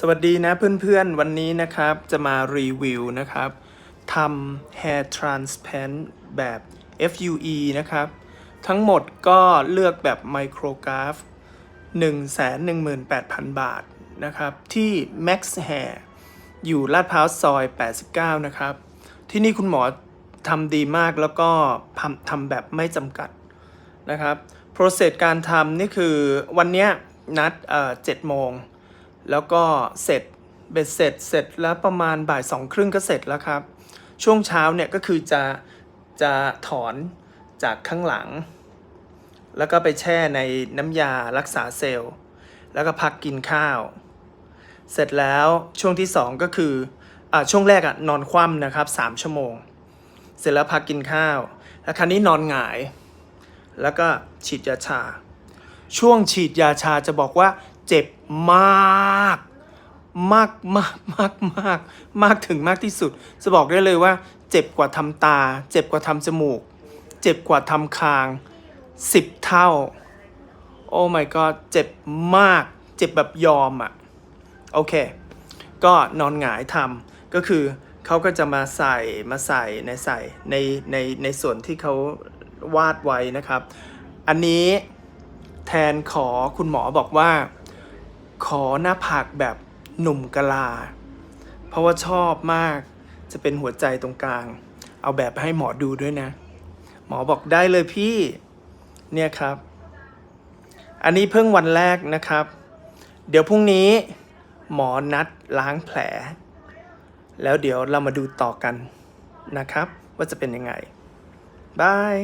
สวัสดีนะเพื่อนๆ วันนี้นะครับจะมารีวิวนะครับทำ hair transplant แบบ FUE นะครับ ทั้งหมดก็เลือกแบบ micrograph 118,000 บาทนะครับ ที่ Max Hair อยู่ลาดพร้าวซอย 89 นะครับ ที่นี่คุณหมอทำดีมากแล้วก็ทำทำแบบไม่จำกัดนะครับ โปรเซสการทำนี่คือวันนี้นัดเอ่อ7โมง แล้วก็เสร็จเบ็ดเสร็จเสร็จแล้วประมาณบ่ายสองครึ่งก็เสร็จแล้วครับ ช่วงเช้าเนี่ยก็คือจะจะถอนจากข้างหลัง แล้วก็ไปแช่ในน้ำยารักษาเซลล์ แล้วก็พักกินข้าว เสร็จแล้วช่วงที่สองก็คืออ่าช่วงแรกอะนอนคว่ำนะครับสามชั่วโมง เสร็จแล้วพักกินข้าว แล้วคราวนี้นอนหงาย แล้วก็ฉีดยาชา ช่วงฉีดยาชาจะบอกว่า เจ็บมาก มากมากมากมากมากถึงมากที่สุด จะบอกได้เลยว่า เจ็บกว่าทำตา เจ็บกว่าทำจมูก เจ็บกว่าทำคางสิบเท่า โอ้ my god เจ็บมาก เจ็บแบบยอมอะ่ะ โอเค ก็นอนหงายทำก็คือเขาก็จะมาใส่มาใส่ในใส่ในในในส่วนที่เขาวาดไว้นะครับ อันนี้แทนขอคุณหมอบอกว่า ขอหน้าผากแบบหนุ่มกะลา เพราะว่าชอบมากจะเป็นหัวใจตรงกลาง เอาแบบให้หมอดูด้วยนะ หมอบอกได้เลยพี่ เนี่ยครับ อันนี้เพิ่งวันแรกนะครับ เดี๋ยวพรุ่งนี้ หมอนัดล้างแผล แล้วเดี๋ยวเรามาดูต่อกันนะครับ ว่าจะเป็นยังไงบาย